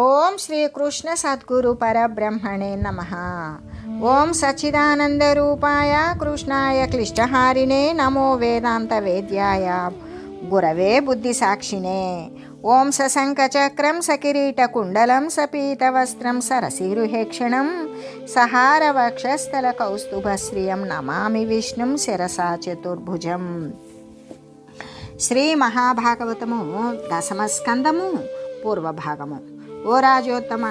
ఓం శ్రీకృష్ణ సద్గురు పరబ్రహ్మణే నమ. ఓం సచిదానందరూపాయ కృష్ణాయ క్లిష్టహారిణే నమో వేదాంత వేద్యాయ. గురవే బుద్ధి సాక్షిణే ఓం సశంఖచక్రం సకిరీటకుండలం సపీతవస్త్రం సరసిరుహేక్షణం సహారవక్షస్థల కౌస్తుభశ్రియం నమామి విష్ణుం శిరసా చతుర్భుజం. శ్రీ మహాభాగవతము దశమస్కందము పూర్వభాగము. ఓ రాజోత్తమ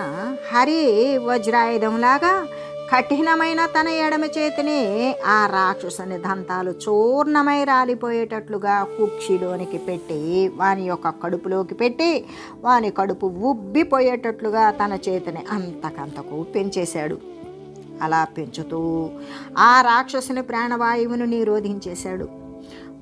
హరి వజ్రాయుధంలాగా కఠినమైన తన ఎడమ చేతిని ఆ రాక్షసుని దంతాలు చూర్ణమై రాలిపోయేటట్లుగా కుక్షిలోనికి పెట్టి వాని యొక్క కడుపులోకి పెట్టి వాని కడుపు ఉబ్బిపోయేటట్లుగా తన చేతిని అంతకంతకు పెంచేశాడు. అలా పెంచుతూ ఆ రాక్షసుని ప్రాణవాయువును నిరోధించేశాడు.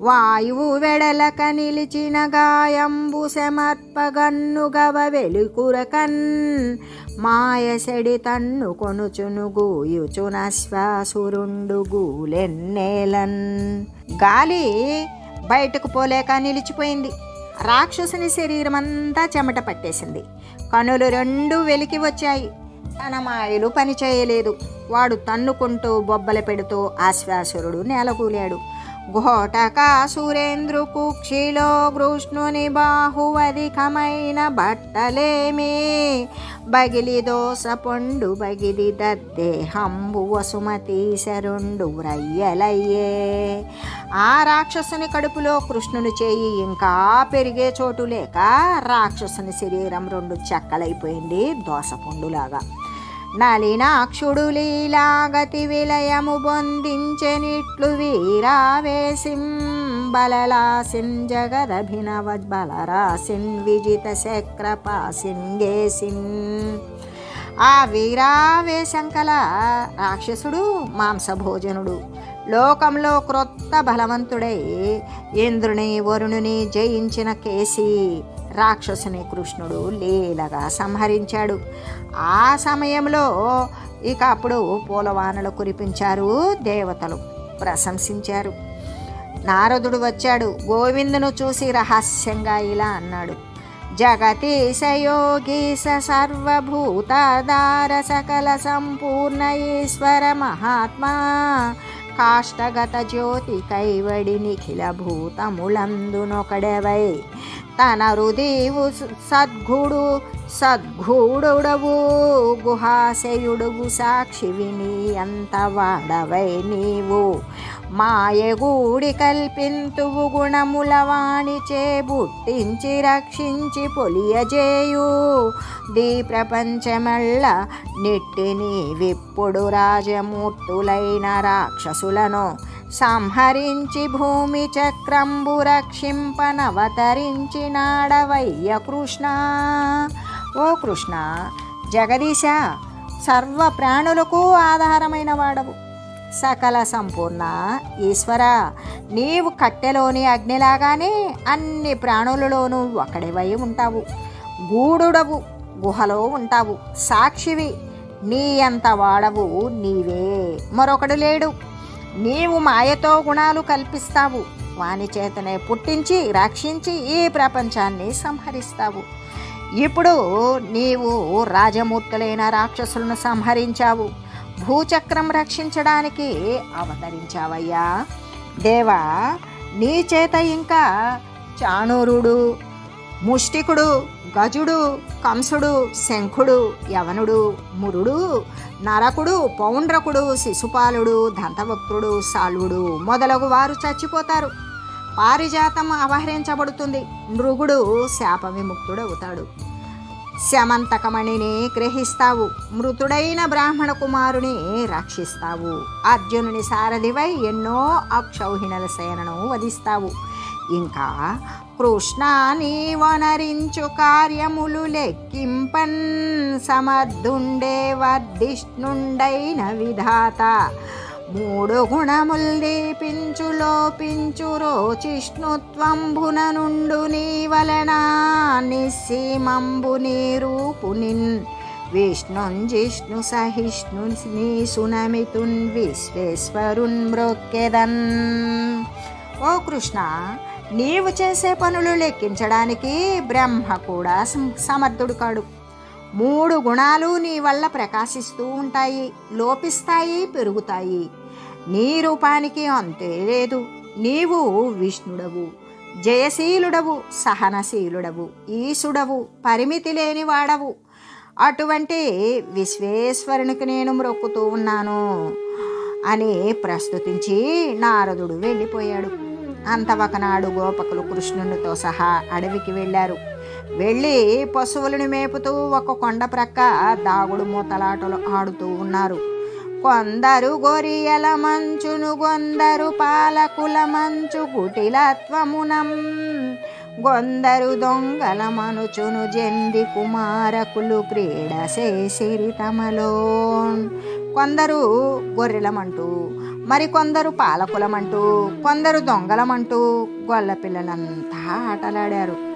వాయువు వెడలక నిలిచిన గాయంబు సమర్పగన్ను గవ వెలుకురకన్ మాయసెడి తన్ను కొనుచును గూయుచున శ్వాసురుండు గూలెన్నేలన్ గాలి బయటకు పోలేక నిలిచిపోయింది. రాక్షసుని శరీరం అంతా చెమట పట్టేసింది. కనులు రెండు వెలికి వచ్చాయి. తన మాయలు పనిచేయలేదు. వాడు తన్నుకుంటూ బొబ్బలు పెడుతూ ఆశ్వాసురుడు నేలకూలాడు. ఘోటకాసురేంద్రు కుక్షిలో కృష్ణుని బాహువధికమైన బట్టలేమి. బగిలి దోస పొండు బగిలి దద్దేహంబు వసుమతి శరుండు రయ్యలయ్యే. ఆ రాక్షసుని కడుపులో కృష్ణుని చేయి ఇంకా పెరిగే చోటు లేక రాక్షసుని శరీరం రెండు చెక్కలైపోయింది దోస పొండులాగా. నలినాక్షుడు లీలాగతి విలయము బొందించెనిట్లు వీరావేశిం బలలాసిం జగదభినవ విజిత శక్రపాసిన్ ఆ వీరావేశం కల రాక్షసుడు మాంసభోజనుడు. లోకంలో క్రొత్త బలవంతుడై ఇంద్రుని వరుణుని జయించిన కేసి రాక్షసుని కృష్ణుడు లీలగా సంహరించాడు. ఆ సమయంలో ఇక అప్పుడు పూలవానలు కురిపించారు దేవతలు ప్రశంసించారు. నారదుడు వచ్చాడు గోవిందును చూసి రహస్యంగా ఇలా అన్నాడు. జగతీశయోగీశ సర్వభూతాధార సకల సంపూర్ణ ఈశ్వర మహాత్మా కాష్టగత జ్యోతి కైవడి నిఖిల భూతములందునొకడవై. तानारो देव सात घोडो సద్గూడుడవు గుహాశయుడువు సాక్షివిని అంత వాడవై నీవు. మాయగూడి కల్పింతువు గుణముల వాణిచే బుట్టించి రక్షించి పొలియజేయు. దీ ప్రపంచమల్ల నిట్టిని విప్పుడు రాజమూర్తులైన రాక్షసులను సంహరించి భూమి చక్రంబు రక్షింపనవతరించినాడవయ్య కృష్ణ. ఓ కృష్ణ జగదీశ సర్వ ప్రాణులకు ఆధారమైన వాడవు. సకల సంపూర్ణ ఈశ్వర నీవు కట్టెలోని అగ్నిలాగానే అన్ని ప్రాణులలోనూ ఒకడివై ఉంటావు. గూడుడవు గుహలో ఉంటావు. సాక్షివి నీ అంత వాడవు నీవే మరొకడు లేడు. నీవు మాయతో గుణాలు కల్పిస్తావు. వాని చేతనే పుట్టించి రక్షించి ఈ ప్రపంచాన్ని సంహరిస్తావు. ఇప్పుడు నీవు రాజమూర్తులైన రాక్షసులను సంహరించావు. భూచక్రం రక్షించడానికి అవతరించావయ్యా. దేవా నీ చేత ఇంకా చాణూరుడు ముష్టికుడు గజుడు కంసుడు శంఖుడు యవనుడు మురుడు నరకుడు పౌండ్రకుడు శిశుపాలుడు దంతవక్తుడు సాల్వుడు మొదలగు వారు చచ్చిపోతారు. పారిజాతం అవహరించబడుతుంది మృగుడు శాప విముక్తుడవుతాడు. శమంతకమణిని గ్రహిస్తావు. మృతుడైన బ్రాహ్మణ కుమారుని రక్షిస్తావు. అర్జునుని సారథివై ఎన్నో అక్షౌహిణల సేనను వధిస్తావు. ఇంకా కృష్ణ నీవనరించు కార్యములు లెక్కింపన్ సమర్థుండే వర్ధిష్ణుండైన విధాత. మూడు గుణముల్దీపించు లోపించు రోచిష్ణుత్వంబున నుండు నీ వలన నిస్సీమంబు నీ రూపునిన్. విష్ణుంజిష్ణు సహిష్ణు నీ సునమితున్ విశ్వేశ్వరున్ మ్రొక్కెదన్ ఓ కృష్ణ నీవు చేసే పనులు లెక్కించడానికి బ్రహ్మ కూడా సమర్థుడు కాడు. మూడు గుణాలు నీ వల్ల ప్రకాశిస్తూ ఉంటాయి లోపిస్తాయి పెరుగుతాయి. నీ రూపానికి అంతే లేదు. నీవు విష్ణుడవు జయశీలుడవు సహనశీలుడవు ఈశుడవు పరిమితి లేనివాడవు అటువంటి విశ్వేశ్వరునికి నేను మ్రొక్కుతూ ఉన్నాను అని ప్రస్తుతించి నారదుడు వెళ్ళిపోయాడు. అంత ఒకనాడు గోపకులు కృష్ణునితో సహా అడవికి వెళ్ళారు. వెళ్ళి పశువులను మేపుతూ ఒక కొండ ప్రక్క దాగుడు మూతలాటలు ఆడుతూ ఉన్నారు. కొందరు గొరియల మంచును కొందరు పాలకుల మంచు కుటిలత్వమునం. గొందరు దొంగల మనుచును జంది కుమారకులు క్రీడ చేసిరి తమలో. కొందరు గొర్రెలమంటూ మరి కొందరు పాలకులమంటూ కొందరు దొంగలమంటూ గొల్ల పిల్లలంతా ఆటలాడారు.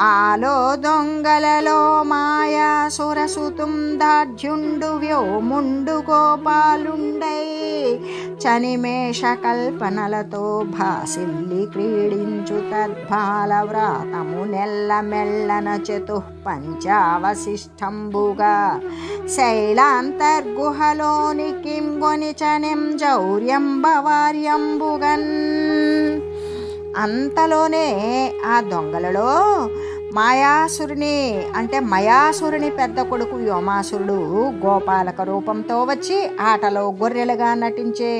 ఆలో దొంగలలో మాయా సురసుతుం దాఢ్యుండు వ్యోముండు గోపాలుండై. చనిమేష కల్పనలతో భాసిల్లి క్రీడించు తద్భాల వ్రాతము నెల్ల మెల్లన చతుఃపంచావశిష్టంబుగా శైలాంతర్గుహలోని కింగొని చనిం జౌర్యం భవార్యంబుగన్ అంతలోనే ఆ దొంగలలో మాయాసురుని అంటే మయాసురుని పెద్ద కొడుకు వ్యోమాసురుడు గోపాలక రూపంతో వచ్చి ఆటలో గొర్రెలుగా నటించే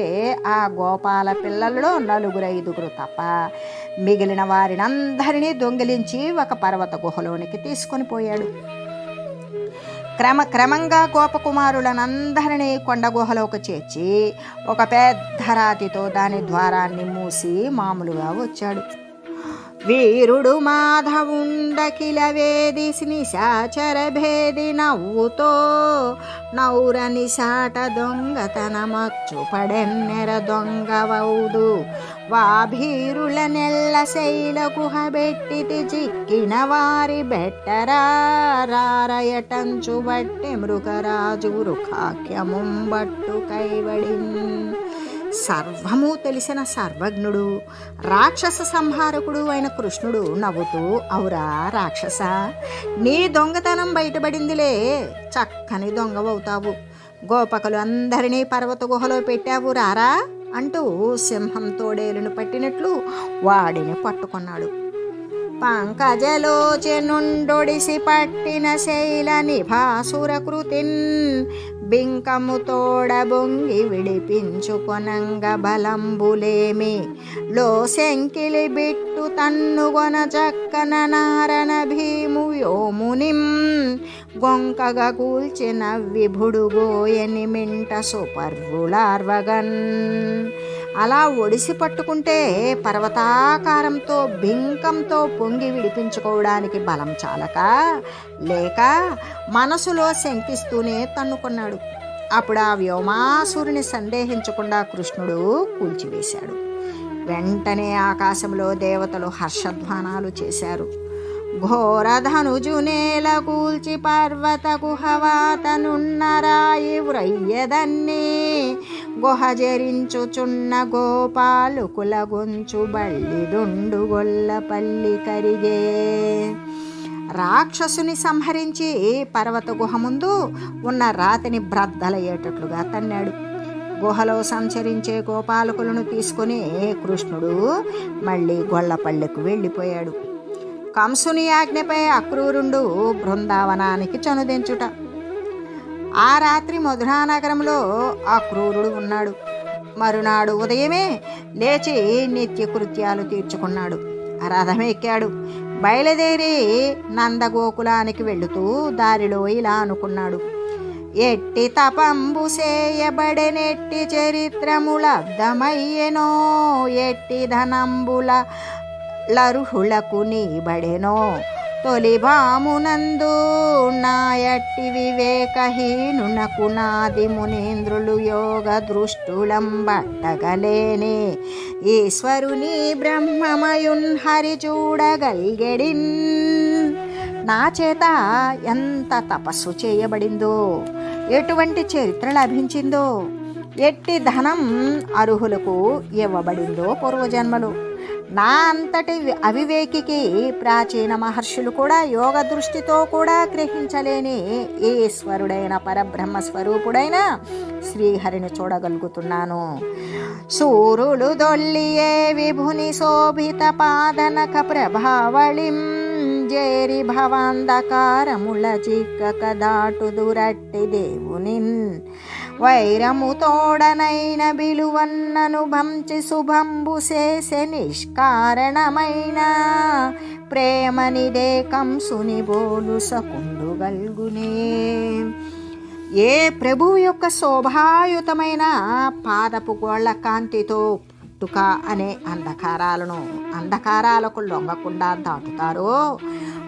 ఆ గోపాల పిల్లలలో నలుగురు ఐదుగురు తప్ప మిగిలిన వారినందరినీ దొంగిలించి ఒక పర్వత గుహలోనికి తీసుకొని పోయాడు. క్రమ క్రమంగా గోపకుమారులనందరినీ కొండ గుహలోకి చేర్చి ఒక పెద్ద రాతితో దాని ద్వారాన్ని మూసి మామూలుగా వచ్చాడు. వీరుడు మాధవుండకిల వేది నిశాచర భేది నవ్వుతో నౌరని సాట దొంగతనమచ్చు పడెన్నెర దొంగవౌదు వాభీరుల నెల్ల శైల గుహ బెట్టితి చిక్కిన వారి బెట్టరారయటంచు బట్టి మృగరాజు రుఖాఖ్యముంబట్టు కైవడి సర్వము తెలిసిన సర్వజ్ఞుడు రాక్షస సంహారకుడు అయిన కృష్ణుడు నవ్వుతూ అవురా రాక్షస నీ దొంగతనం బయటపడిందిలే చక్కని దొంగవవుతావు. గోపకులు అందరినీ పర్వత గుహలో పెట్టావు రారా? అంటూ సింహం తోడేలును పట్టినట్లు వాడిని పట్టుకున్నాడు. పంకజలోచెనుండొడిసి పట్టిన శైల నిభాసురకృతిన్ బింకము తోడబొంగి విడిపించుకొనంగ బలంబులేమి. లో శంకిలి బిట్టు తన్నుగొన చక్కన నారణ భీము యోమునిం గొంకగా కూల్చిన విభుడుగోయని మింట సుపర్వులార్వగన్. అలా ఒడిసి పట్టుకుంటే పర్వతాకారంతో బింకంతో పొంగి విడిపించుకోవడానికి బలం చాలక? లేక మనసులో శంకిస్తూనే తన్నుకున్నాడు. అప్పుడు ఆ వ్యోమాసురుని సందేహించకుండా కృష్ణుడు కూల్చివేశాడు. వెంటనే ఆకాశంలో దేవతలు హర్షధ్వానాలు చేశారు. ఘోరధనుజు నేల కూల్చి పర్వత కుహవాతనున్నరాయి రాయి గుహజరించుచున్న గుహ జరించుచున్న గోపాలుకుల గొంచు బళ్ళి దుండు గొల్లపల్లి కరిగే. రాక్షసుని సంహరించి పర్వత గుహ ముందు ఉన్న రాతిని బ్రద్దలయ్యేటట్లుగా తన్నాడు. గుహలో సంచరించే గోపాలకులను తీసుకుని కృష్ణుడు మళ్ళీ గొల్లపల్లెకు వెళ్ళిపోయాడు. కంసుని ఆజ్ఞపై అక్రూరుండు బృందావనానికి చనుదించుట. ఆ రాత్రి మధురానగరంలో అక్రూరుడు ఉన్నాడు. మరునాడు ఉదయమే లేచి నిత్య కృత్యాలు తీర్చుకున్నాడు. రథం ఎక్కాడు. బయలుదేరి నందగోకులానికి వెళుతూ దారిలో ఇలా అనుకున్నాడు. ఎట్టి తపంబు చేయబడెనెట్టి చరిత్రములబ్ధమయ్యెనో ఎట్టి ధనంబుల లరుహులకు నీబడెనో తొలి భామునందు నాయట్టి వివేకహీనునకు నాది మునీంద్రులు యోగ దృష్టులం బట్టగలేని. ఈశ్వరుని బ్రహ్మమయున్ హరి చూడగలిగెడిన్. నా చేత ఎంత తపస్సు చేయబడిందో ఎటువంటి చరిత్ర లభించిందో ఎట్టి ధనం అర్హులకు ఇవ్వబడిందో పూర్వజన్మలు. నా అంతటి అవివేకికి ప్రాచీన మహర్షులు కూడా యోగ దృష్టితో కూడా గ్రహించలేని ఈశ్వరుడైన పరబ్రహ్మ స్వరూపుడైన శ్రీహరిని చూడగలుగుతున్నాను. సూరులు దొల్లియే విభుని శోభిత పాదనక ప్రభావళిం జేరి భవాంధకారముల చిక్కక దాటు దురట్టి దేవునిన్. వైరము తోడనైన బిలువన్నను భంచి శుభంబు చేసే నిష్కారణమైన ప్రేమనిదే కంసుని బోలు సకుండు గల్గునే. ఏ ప్రభువు యొక్క శోభాయుతమైన పాదపు గోళ్ళ కాంతితో పుట్టుక అనే అంధకారాలను అంధకారాలకు లొంగకుండా దాటుతారో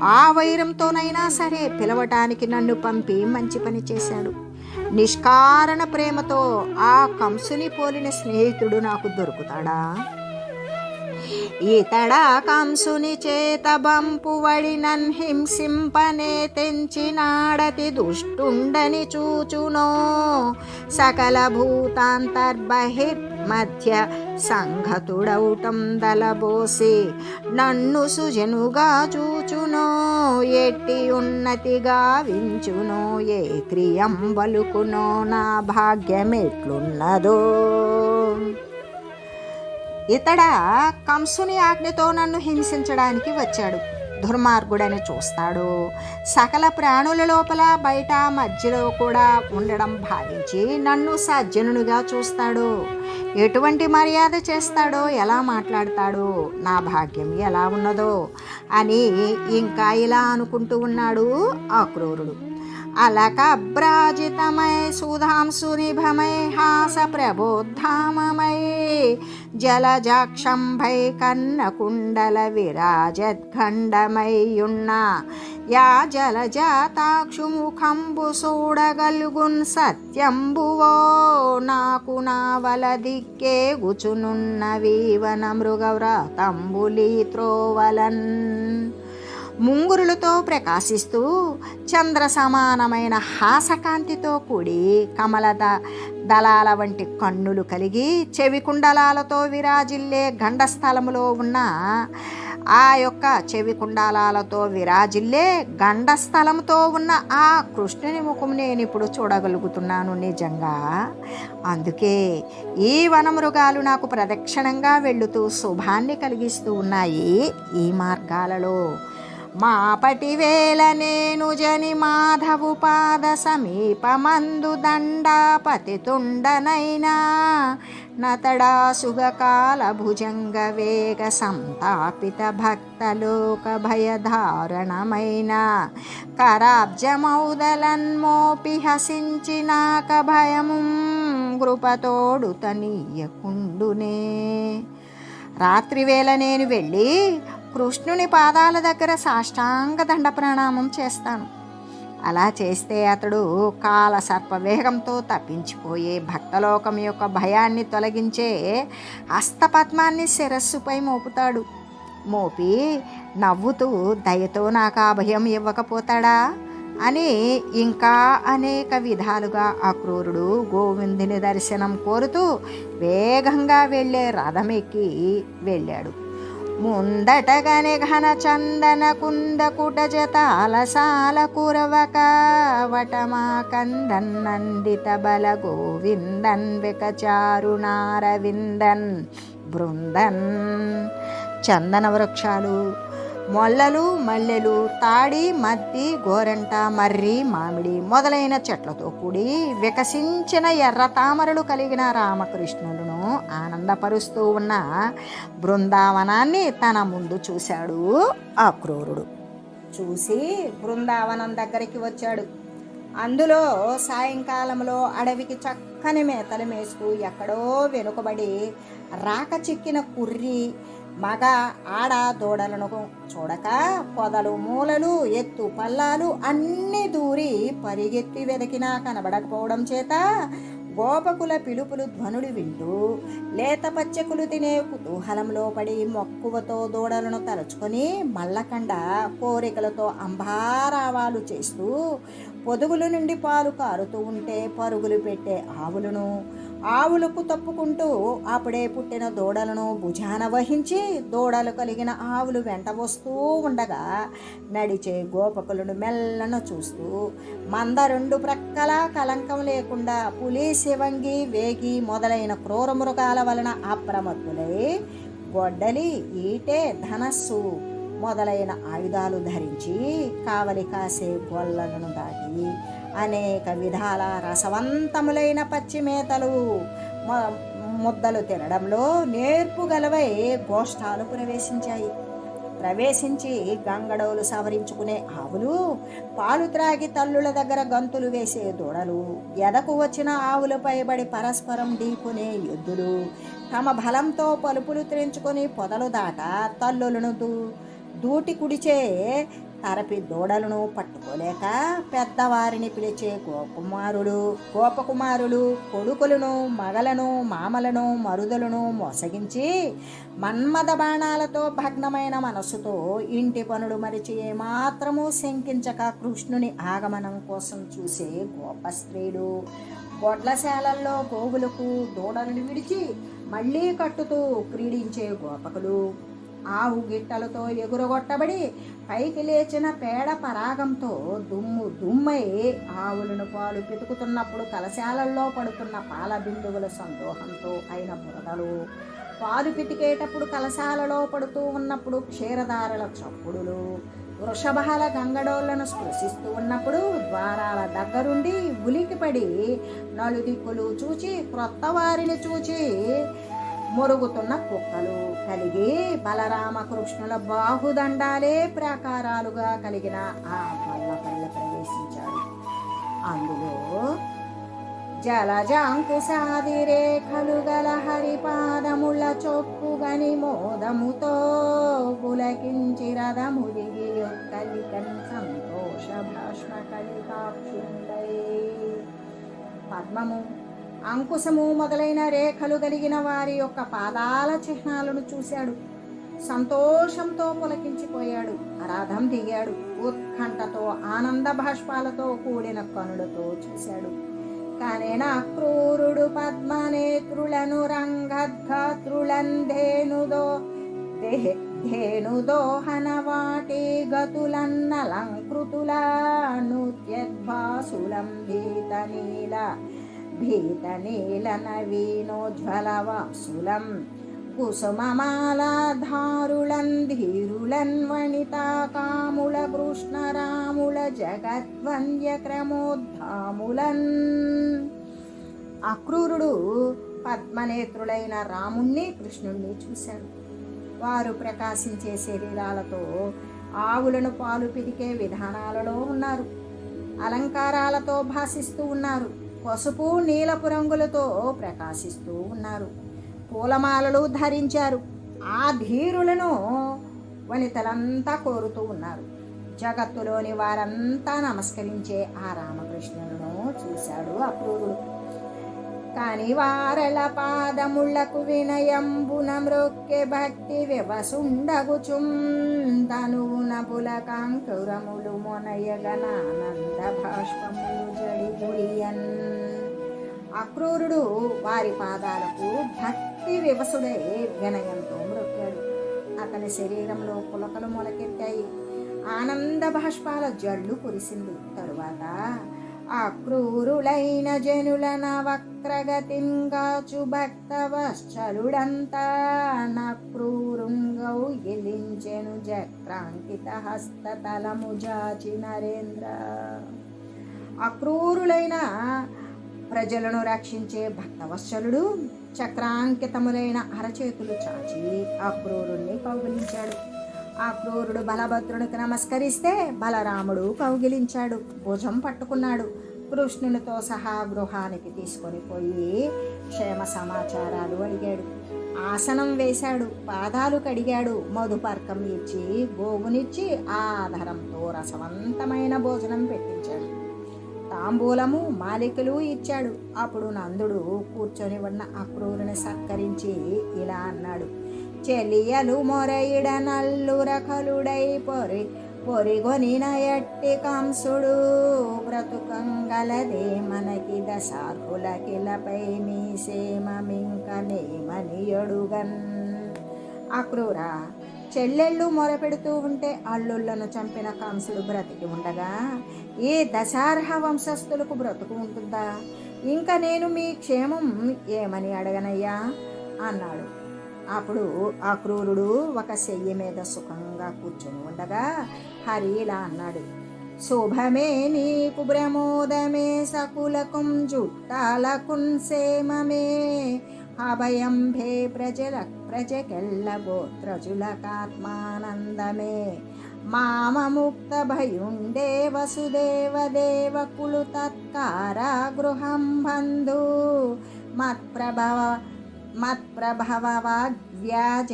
ఆ వైరంతోనైనా సరే పిలవటానికి నన్ను పంపి మంచి పని చేశాడు. నిష్కారణ ప్రేమతో ఆ కంసుని పోలిన స్నేహితుడు నాకు దొరుకుతాడా? ఇతడా కంసుని చేత బంపువడినన్ హింసింపనే తెంచినాడతి దుష్టుండని చూచునో. సకల భూతాంతర్బహిర్ మధ్య సంఘతుడౌటం దలబోసి నన్ను సుజనుగా చూచునో. ఎట్టి ఉన్నతిగా వించునో ఏ క్రియం వలుకునో నా భాగ్యమెట్లున్నదో. ఇతడ కంసుని ఆజ్ఞతో నన్ను హింసించడానికి వచ్చాడు. దుర్మార్గుడని చూస్తాడు. సకల ప్రాణుల లోపల బయట మధ్యలో కూడా ఉండడం భావించి నన్ను సజ్జనునిగా చూస్తాడు. ఎటువంటి మర్యాద చేస్తాడో ఎలా మాట్లాడతాడో నా భాగ్యం ఎలా ఉన్నదో అని ఇంకా ఇలా అనుకుంటూ ఉన్నాడు ఆ క్రూరుడు. अलकभ्राजितमय सुधांसुनिभमय हासप्रबोद्धाममय జలజాక్షంభై కన్నకుండల విరాజద్ఖండమయ్యున్న యా జలజాతాక్షుముఖంబు చూడగలుగున్ సత్యంబువో నాకు నావల దిక్కే గుచునున్న వీవన మృగవ్రతంబులీ త్రోవలన్ ముంగురులతో ప్రకాశిస్తూ చంద్ర సమానమైన హాసకాంతితో కూడి కమలద దళాల వంటి కన్నులు కలిగి చెవి కుండలాలతో విరాజిల్లే గండస్థలములో ఉన్న ఆ యొక్క చెవి కుండలాలతో విరాజిల్లే గండస్థలంతో ఉన్న ఆ కృష్ణుని ముఖం నేను ఇప్పుడు చూడగలుగుతున్నాను నిజంగా. అందుకే ఈ వనమృగాలు నాకు ప్రదక్షిణంగా వెళుతూ శుభాన్ని కలిగిస్తూ ఉన్నాయి ఈ మార్గాలలో. మాపటి వేళ నేను జని మాధవు పాద సమీపమందు దండాపతి తుండనైనా నతడా భుజంగ వేగ సంతాపిత భక్తలోక భయధారణమైన కరాబ్జమౌదలన్మోపి హసించినాక భయము కృపతోడు తనీయకుండునే రాత్రివేళ నేను వెళ్ళి కృష్ణుని పాదాల దగ్గర సాష్టాంగ దండ ప్రణామం చేస్తాను. అలా చేస్తే అతడు కాల సర్పవేగంతో తప్పించిపోయే భక్తలోకం యొక్క భయాన్ని తొలగించే హస్తపద్మాన్ని శిరస్సుపై మోపుతాడు. మోపి నవ్వుతూ దయతో నాకు ఆ భయం ఇవ్వకపోతాడా? అని ఇంకా అనేక విధాలుగా ఆ క్రూరుడు గోవిందుని దర్శనం కోరుతూ వేగంగా వెళ్ళే రథమెక్కి వెళ్ళాడు. ముందటగని ఘన చందన కుంద కుట జతాలసాల కురవక వటమా కందన్ నందిత బల గోవిందన్ వికచారుణారవిందన్ బృందన్. చందన వృక్షాలు మొల్లలు మల్లెలు తాడి మద్ది గోరంట మర్రి మామిడి మొదలైన చెట్లతో కూడి వికసించిన ఎర్ర తామరలు కలిగిన రామకృష్ణులను ఆనందపరుస్తూ ఉన్న బృందావనాన్ని తన ముందు చూశాడు ఆ క్రూరుడు. చూసి బృందావనం దగ్గరికి వచ్చాడు. అందులో సాయంకాలంలో అడవికి చక్కని మేతలు మేస్తూ ఎక్కడో వెనుకబడి రాక చిక్కిన కుర్రి మగ ఆడ దూడలను చూడక పొదలు మూలలు ఎత్తు పల్లాలు అన్నీ దూరి పరిగెత్తి వెదకినా కనబడకపోవడం చేత గోపకుల పిలుపులు ధ్వనులు వింటూ లేత పచ్చకులు తినే కుతూహలంలో పడి మక్కువతో దూడలను తలుచుకొని మల్లకండ కోరికలతో అంబారావాలు చేస్తూ పొదుగుల నుండి పాలు కారుతూ ఉంటే పరుగులు పెట్టే ఆవులను ఆవులకు తప్పుకుంటూ అప్పుడే పుట్టిన దూడలను భుజాన వహించి దూడలు కలిగిన ఆవులు వెంట వస్తూ ఉండగా నడిచే గోపకులను మెల్లన చూస్తూ మంద రెండు ప్రక్కల కలంకం లేకుండా పులి శివంగి వేగి మొదలైన క్రూర మృగాల వలన అప్రమత్తులై గొడ్డలి ఈటే ధనస్సు మొదలైన ఆయుధాలు ధరించి కావలి కాసే గొల్లలను దాటి అనేక విధాల రసవంతములైన పచ్చి మేతలు ముద్దలు తినడంలో నేర్పు గలవై గోష్ఠాలు ప్రవేశించాయి. ప్రవేశించి గంగడోలు సవరించుకునే ఆవులు పాలు త్రాగి తల్లుల దగ్గర గంతులు వేసే దూడలు ఎదకు వచ్చిన ఆవులపై బడి పరస్పరం ఢీకునే ఎద్దులు తమ బలంతో పలుపులు త్రెంచుకొని పొదలు దాట తల్లులను దూ దూటి కుడిచే తరపి దూడలను పట్టుకోలేక పెద్దవారిని పిలిచే గోకుమారులు గోపకుమారులు కొడుకులను మగలను మామలను మరుదలను మోసగించి మన్మద బాణాలతో భగ్నమైన మనస్సుతో ఇంటి పనులు మరిచి ఏమాత్రము శంకించక కృష్ణుని ఆగమనం కోసం చూసే గోప స్త్రీలు గొడ్లశాలల్లో గోవులకు దూడలను విడిచి మళ్ళీ కట్టుతూ క్రీడించే గోపకులు. ఆవు గిట్టలతో ఎగురగొట్టబడి పైకి లేచిన పేడ పరాగంతో దుమ్ము దుమ్మై ఆవులను పాలు పితుకుతున్నప్పుడు కలశాలల్లో పడుతున్న పాల బిందువుల సందోహంతో అయిన బురదలు. పాలు పితికేటప్పుడు కలశాలలో పడుతూ ఉన్నప్పుడు క్షీరదారుల చప్పుడులు. వృషభాల గంగడోళ్ళను స్పృశిస్తూ ఉన్నప్పుడు ద్వారాల దగ్గరుండి ఉలికిపడి నలుదిక్కులు చూచి క్రొత్త వారిని చూచి మురుగుతున్న కుక్కలు. కలిగి బలరామకృష్ణుల బాహుదండాలే ప్రాకారాలుగా కలిగిన ఆ పల్లపల్ల ప్రవేశించాడు. అందులో జలజాంకుశాదిరేఖలు గల హరిపాదముల చొప్పుగని మోదముతో పులకించి రథము దిగి కలికన్ సంతోష భాష్మ కలితాక్షుండై పద్మము అంకుశము మొదలైన రేఖలు కలిగిన వారి యొక్క పాదాల చిహ్నాలను చూశాడు. సంతోషంతో పులకించిపోయాడు. రథం దిగాడు. ఉత్కంఠతో ఆనంద భాష్పాలతో కూడిన కనులతో చూశాడు. కానేనా క్రూరుడు పద్మనేత్రులను రంగద్గాత్రులన్ ధేనుదోహన వాటి గతులన్నలంకృతుల నృత్యద్భాసులం భీతనీల భీతనీల నవీనోజ్వల వాసులం కుసుమమాలాధారుళన్ ధీరులన్ వనితా కాముల కృష్ణరాముల జగద్వంద్య అక్రూరుడు పద్మనేత్రులైన రాముణ్ణి కృష్ణుణ్ణి చూశాడు. వారు ప్రకాశించే శరీరాలతో ఆవులను పాలు పితికే విధానాలలో ఉన్నారు. అలంకారాలతో భాసిస్తూ ఉన్నారు. పసుపు నీలపు రంగులతో ప్రకాశిస్తూ ఉన్నారు. పూలమాలలు ధరించారు. ఆ ధీరులను వనితలంతా కోరుతూ ఉన్నారు. జగత్తులోని వారంతా నమస్కరించే ఆ రామకృష్ణులను చూశాడు అప్రూరుడు కాని వారల పాదముళ్ళకు వినయంబున మ్రొక్కె భక్తి వ్యవసుండగుచుం. తనువున పులకాంకురములు మొనయగనానంద భాష్పములు జడిగుడియన్ అక్రూరుడు వారి పాదాలకు భక్తి వివసుడై వినయంతో మృక్కాడు. అతని శరీరంలో పులకలు మొలకెత్తాయి. ఆనంద భాష్పాల జల్లు కురిసింది. తరువాత అక్రూరులైన జనులన వక్రగతింగాచు భక్తవశ్చలుడంతా నక్రూరుంగౌ గెలించెను జక్రాంకిత హస్తతలము జాచి నరేంద్ర. అక్రూరులైన ప్రజలను రక్షించే భక్తవత్సలుడు చక్రాంకితములైన అరచేతులు చాచి అక్రూరుణ్ణి కౌగిలించాడు. ఆ క్రూరుడు బలభద్రునికి నమస్కరిస్తే బలరాముడు కౌగిలించాడు భుజం పట్టుకున్నాడు. కృష్ణునితో సహా గృహానికి తీసుకొని పోయి క్షేమ సమాచారాలు అడిగాడు. ఆసనం వేశాడు పాదాలు కడిగాడు. మధుపర్కం ఇచ్చి గోవునిచ్చి ఆధారంతో రసవంతమైన భోజనం పెట్టించాడు. తాంబూలము మాలికలు ఇచ్చాడు. అప్పుడు నందుడు కూర్చొని ఉన్న అక్రూరుని సత్కరించి ఇలా అన్నాడు. చెలియలు మొరయిడ నల్లురకలుడై పొరి పొరిగొనిన ఎట్టి కంసుడు. బ్రతుకంగలదే మనకి దశార్హులకిలపై మీ సేమమింకనేమనియడుగన్ అక్రూరా చెల్లెళ్ళు మొరపెడుతూ ఉంటే అల్లుళ్ళను చంపిన కంసుడు బ్రతికి ఉండగా ఈ దశార్హ వంశస్థులకు బ్రతుకు ఉంటుందా? ఇంకా నేను మీ క్షేమం ఏమని అడగనయ్యా? అన్నాడు. అప్పుడు ఆ క్రూరుడు ఒక శయ్య మీద సుఖంగా కూర్చొని ఉండగా హరి ఇలా అన్నాడు శుభమే నీకు ప్రమోదమే సకులకుం జుట్టాలకుం సేమమే. అభయం భే ప్రజల ప్రజకెళ్ళ గోత్రజులకాత్మానందమే మామ ముక్త భయుండే వసుదేవ దేవకులు తత్కార గృహం బంధు. మత్ప్రభవ మత్ప్రభవవాగ్వ్యాజ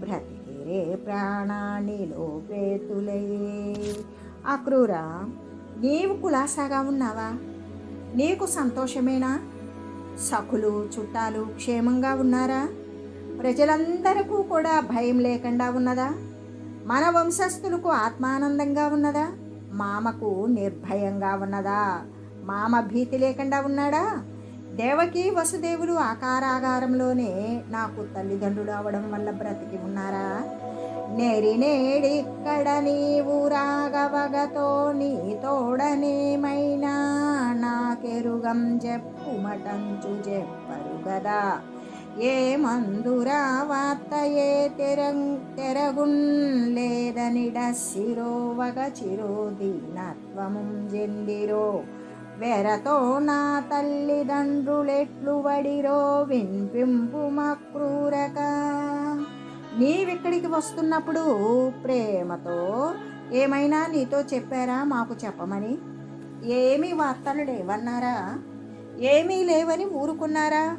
భ్రతిరే ప్రాణాన్ని లోపేతులై. అక్రూరా నీవు కులాసాగా ఉన్నావా? నీకు సంతోషమేనా? సఖులు చుట్టాలు క్షేమంగా ఉన్నారా? ప్రజలందరికీ కూడా భయం లేకుండా ఉన్నదా? మన వంశస్థులకు ఆత్మానందంగా ఉన్నదా? మామకు నిర్భయంగా ఉన్నదా? మామ భీతి లేకుండా ఉన్నాడా? దేవకి వసుదేవులు ఆకారాగారంలోనే నాకు తల్లిదండ్రులు అవడం వల్ల బ్రతికి ఉన్నారా? నేరి నేడిక్కడ నీవు రాగవగతో నీ తోడనేమైనా నాకెరుగం చెప్పుమటంచు చెప్పరు గదా. ఏ మందురా వార్త ఏ తెరం తెరగున్ లేదనిడసిరో వగ చిరో దీనత్వము జెందిరో వెరతో నా తల్లిదండ్రులెట్లు వడిరో వినిపింపు మా క్రూరక. నీవిక్కడికి వస్తున్నప్పుడు ప్రేమతో ఏమైనా నీతో చెప్పారా మాకు చెప్పమని? ఏమీ వార్తలు లేవన్నారా? ఏమీ లేవని ఊరుకున్నారా?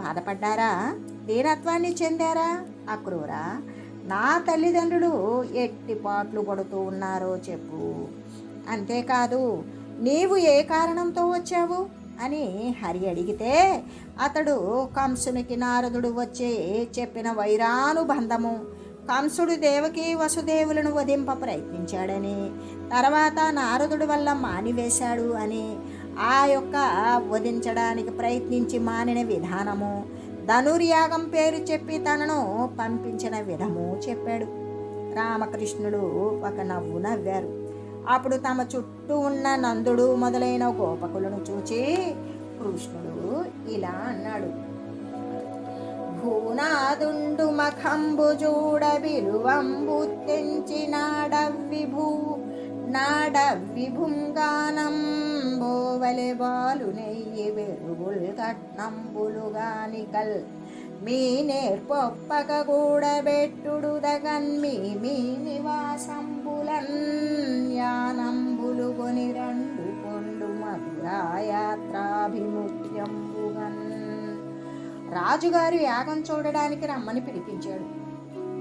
బాధపడ్డారా? దీనత్వాన్ని చెందారా? అక్రూరా? నా తల్లిదండ్రులు ఎట్టి పాట్లు పడుతూ ఉన్నారో చెప్పు. అంతేకాదు నీవు ఏ కారణంతో వచ్చావు? అని హరి అడిగితే అతడు కంసునికి నారదుడు వచ్చే చెప్పిన వైరానుబంధము కంసుడు దేవకి వసుదేవులను వధింప ప్రయత్నించాడని తర్వాత నారదుడి వల్ల మానివేశాడు అని ఆ యొక్క వధించడానికి ప్రయత్నించి మానిన విధానము ధనుర్యాగం పేరు చెప్పి తనను పంపించిన విధము చెప్పాడు. రామకృష్ణుడు ఒక నవ్వు నవ్వారు. అప్పుడు తమ చుట్టూ ఉన్న నందుడు మొదలైన గోపకులను చూచి కృష్ణుడు ఇలా అన్నాడు భూనాదుండు మఖంబు చూడ విలువంబు తెంచి నాడవిభూ నాడవిభుంగానం బోవలె బాలు నెయ్యి వెరుగుల్ కట్నంబులు కల్ మీ నేర్పొప్పక కూడబెట్టుడు దగన్ మీ మీ నివాసంబులన్ యానంబులు కొని రెండు పొండు మధురాయాత్రాభిముఖ్యంబుగన్. రాజుగారు యాగం చూడడానికి రమ్మని పిలిపించాడు.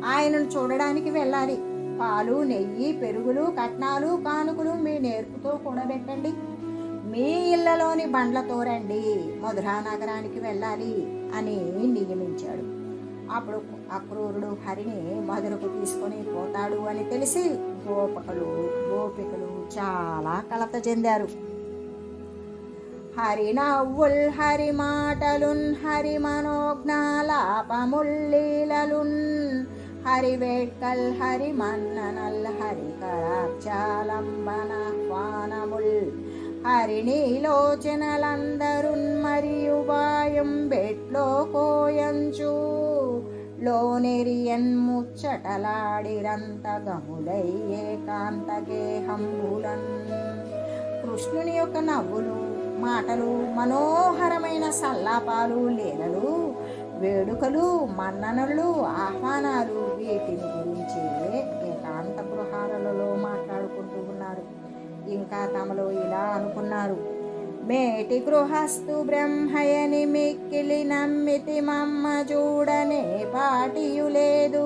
ఆయనను చూడడానికి వెళ్ళాలి. పాలు నెయ్యి పెరుగులు కట్నాలు కానుకలు మీ నేర్పుతో కూడబెట్టండి. మీ ఇళ్ళలోని బండ్లతో రండి మధురా నగరానికి వెళ్ళాలి. అని నియమించాడు. అప్పుడు అక్రూరుడు హరిని మధురకు తీసుకొని పోతాడు అని తెలిసి గోపకులు గోపికలు చాలా కలత చెందారు. హరి నవ్వుల్ హరి మాటలున్ హరి మనోజ్ఞాలాపముల్లీలలున్ హరి వేట్కల్ హరి మన్ననల్ హరి కరాక్షాలంబనహ్వానముల్ హరిణీలోచనలందరున్ మరియు వాయం బెట్లో కోయంచు లోనెరియన్ ముచ్చటలాడిరంత గములై ఏకాంత గేహంబులన్ కృష్ణుని యొక్క నవ్వులు మాటలు మనోహరమైన సల్లాపాలు లీలలు వేడుకలు మన్ననలు ఆహ్వానాలు వీటిని ఇంకా తమలో ఇలా అనుకున్నారు. మేటి గృహస్థు బ్రహ్మయని మిక్కిలి నమ్మితి మమ్మ చూడనే పాటియు లేదు.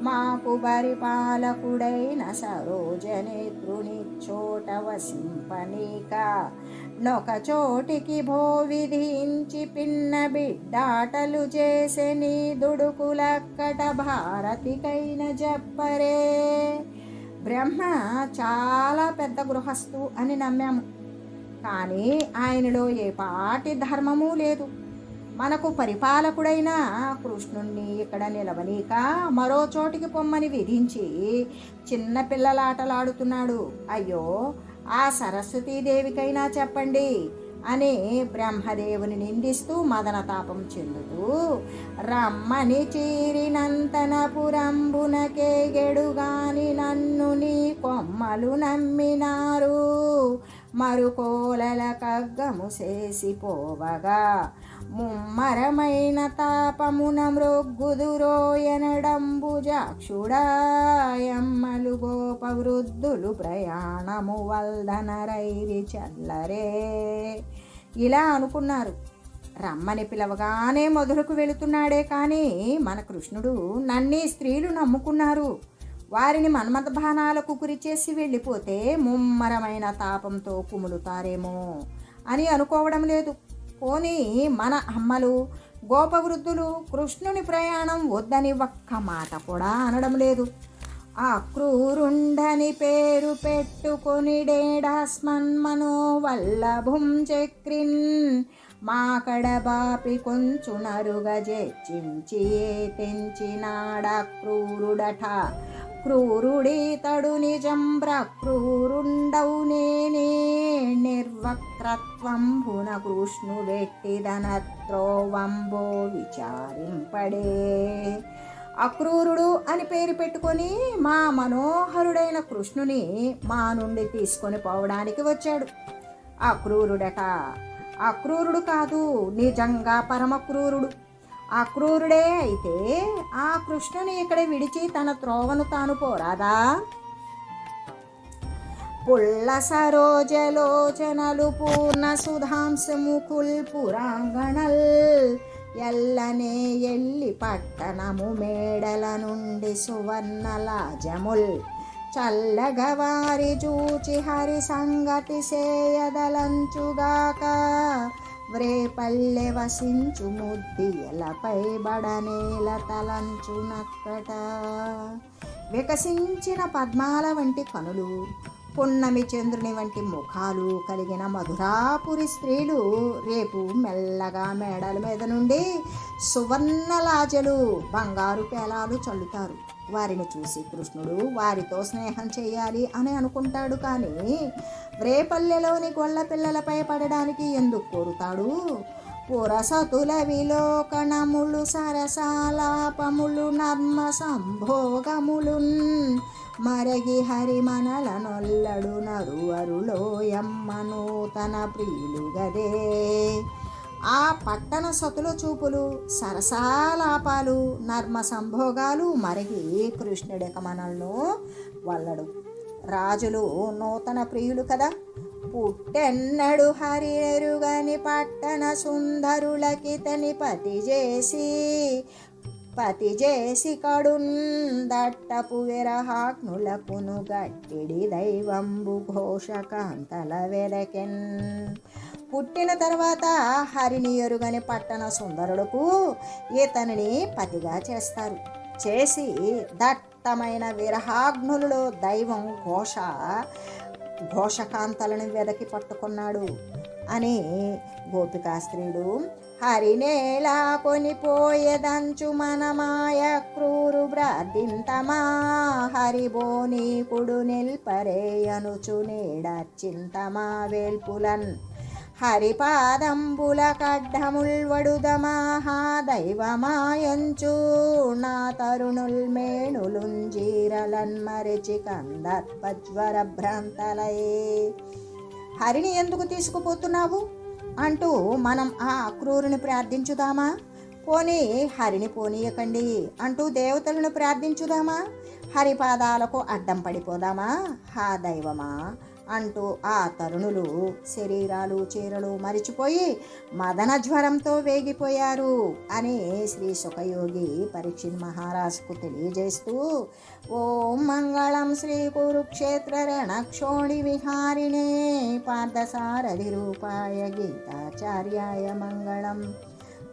మాకు పరిపాలకుడైన సరోజనేత్రుని చోట వసింపనీక. నొక చోటికి భో విధించి పిన్న బిడ్డాటలు చేసే నీ దుడుకులక్కట భారతికైన జప్పరే. బ్రహ్మ చాలా పెద్ద గృహస్థు అని నమ్మాము. కానీ ఆయనలో ఏ పాటి ధర్మము లేదు. మనకు పరిపాలకుడైన కృష్ణుణ్ణి ఇక్కడ నిలవనీక మరో చోటికి పొమ్మని విధించి చిన్న పిల్లలాటలాడుతున్నాడు. అయ్యో ఆ సరస్వతీదేవికైనా చెప్పండి. అని బ్రహ్మదేవుని నిందిస్తూ మదనతాపం చెందుతూ రమ్మని చీరినంతనపురంబునకే గెడుగాని నన్ను నీ కొమ్మలు నమ్మినారు. మరుకోలల కగ్గము చేసిపోవగా. ముమ్మరమైన తాపమున మ్రొగ్గుదురోయనడంబు జాక్షుడాయమ్మలు గోప వృద్ధులు ప్రయాణము వల్దనరైరి చల్లరే. ఇలా అనుకున్నారు. రమ్మని పిలవగానే మొదలుకు వెళుతున్నాడే కానీ మన కృష్ణుడు నన్నీ స్త్రీలు నమ్ముకున్నారు. వారిని మన్మథ బాణాలకు గురిచేసి వెళ్ళిపోతే ముమ్మరమైన తాపంతో కుములుతారేమో అని అనుకోవడం లేదు. పోనీ మన అమ్మలు గోపవృద్ధులు కృష్ణుని ప్రయాణం వద్దని ఒక్క మాట కూడా అనడం లేదు. ఆ క్రూరుండని పేరు పెట్టుకొని డేడాస్మన్మనో వల్లభుం చక్రిన్ మాకడ బాపి కొంచునరుగ జెచ్చించి తెంచినాడ క్రూరుడట? క్రూరుడీతడు నిజం ప్రక్రూరుండవు నేనే నిర్వక్రత్వంబున కృష్ణుడెట్టిదనత్రోవంబో విచారింపడే. అక్రూరుడు అని పేరు పెట్టుకొని మా మనోహరుడైన కృష్ణుని మా నుండి తీసుకొని పోవడానికి వచ్చాడు. అక్రూరుడట అక్రూరుడు కాదు నిజంగా పరమక్రూరుడు. అక్రూరుడే అయితే ఆ కృష్ణుని ఇక్కడ విడిచి తన త్రోవను తాను పోరాదా? పుల్ల సరోజలోచనలు పూర్ణ సుధాంశముకుల్ పురాంగణల్. ఎల్లనే ఎల్లి పట్టణము మేడల నుండి సువర్ణలాజముల్ లాజముల్. చల్లగవారి చూచి హరి సంగతి సేయదలంచుగాక. వ్రేపల్లె వసించు ముద్దియలపై బడనేల తలంచునక్కట వికసించిన పద్మాల వంటి కనులు పున్నమి చంద్రుని వంటి ముఖాలు కలిగిన మధురాపురి స్త్రీలు రేపు మెల్లగా మేడల మీద నుండి సువర్ణలాజలు బంగారు పేలాలు చల్లుతారు. వారిని చూసి కృష్ణుడు వారితో స్నేహం చేయాలి అని అనుకుంటాడు కానీ రేపల్లెలోని గొల్ల పిల్లలపై పడడానికి ఎందుకు కోరుతాడు? పురసతుల విలోకణములు సరసాలాపములు నర్మ సంభోగములున్ మరగి హరిమనల నొల్లడు నరువరులోయమ్మ నూతన ప్రియులు గదే ఆ పట్టణ సతుల చూపులు సరసాలాపాలు నర్మ సంభోగాలు మరిగి కృష్ణుడి కమనలను వల్లడు. రాజులు నూతన ప్రియులు కదా. పుట్టెన్నడు హరిరుగని పట్టణ సుందరులకి తని పతి చేసి పతి చేసి కడుందట్టపు విరహాగ్నులకును గట్టిడి దైవంబు ఘోషకాంతల వెలకెన్. పుట్టిన తర్వాత హరిని ఎరుగని పట్టణ సుందరులకు ఇతనిని పతిగా చేస్తారు. చేసి దట్టమైన విరహాగ్నులలో దైవం ఘోష ఘోషకాంతలను వెదకి పట్టుకున్నాడు అని గోపికాస్త్రీడు హరినేలా కొనిపోయేదంచు మన మాయ క్రూరు బ్రార్థింతమా హరిబోనీకుడు నీడ చింతమా? వేల్పులన్ హరిపాదంబుల కడ్డముల్వడుదమాహా దైవమాయంచు నా తరుణుల్ మేణులుంజీరలన్ మరిచి కందర్పజ్వర భ్రాంతలయే హరిని ఎందుకు తీసుకుపోతున్నావు? అంటూ మనం ఆ అక్రూరుని ప్రార్థించుదామా? పోనీ హరిని పోనీయకండి అంటూ దేవతలను ప్రార్థించుదామా? హరిపాదాలకు అడ్డం పడిపోదామా? హా దైవమా అంటూ ఆ తరుణులు శరీరాలు చీరలు మరిచిపోయి మదన జ్వరంతో వేగిపోయారు అని శ్రీ సుఖయోగి పరీక్షిత్ మహారాజుకు తెలియజేస్తూ ఓం మంగళం శ్రీ కురుక్షేత్ర రణక్షోణి విహారిణే పార్థసారథి రూపాయ గీతాచార్యాయ మంగళం.